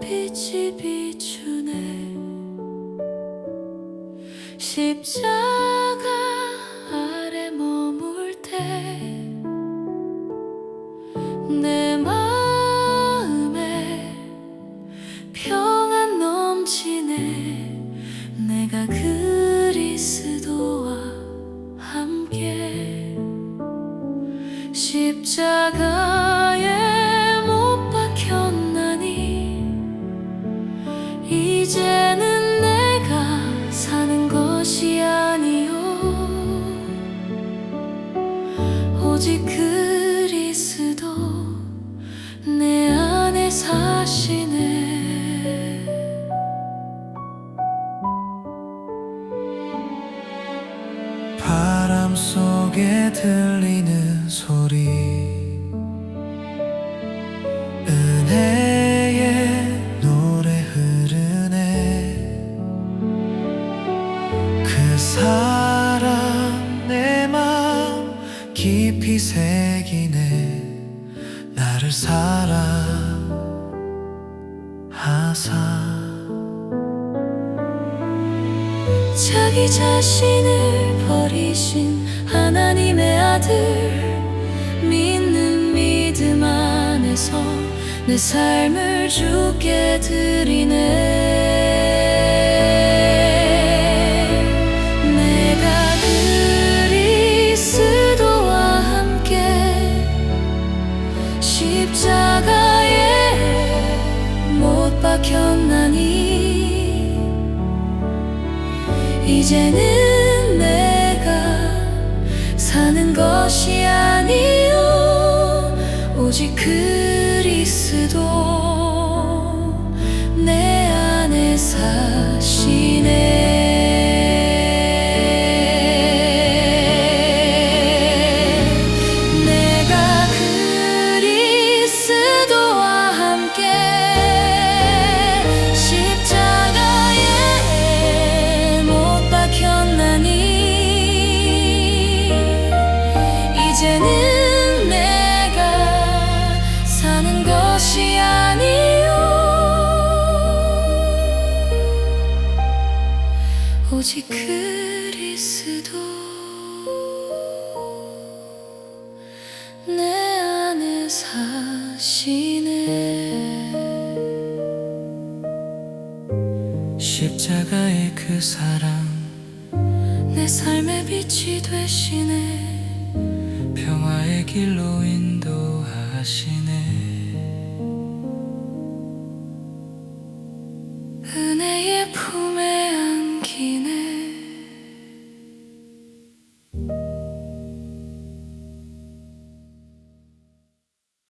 빛이 비추네. 십자가 아래 머물 때 내 마음에 평안 넘치네. 내가 그리스도와 함께 십자가 이제는 내가 사는 것이 아니요 오직 그리스도 내 안에 사시네. 바람 속에 들리는 소리 깊이 새기네. 나를 사랑하사. 자기 자신을 버리신 하나님의 아들 믿는 믿음 안에서 내 삶을 주께 드리네 십자가에 못 박혔나니? 이제는 내가 사는 것이 아니요 오직 그리스도 내 안에 사 오직 그리스도. 내 안에 사시네. 십자가의 그 사랑. 내 삶의 빛이 되시네. 평화의 길로 인도하시네. 은혜의 품에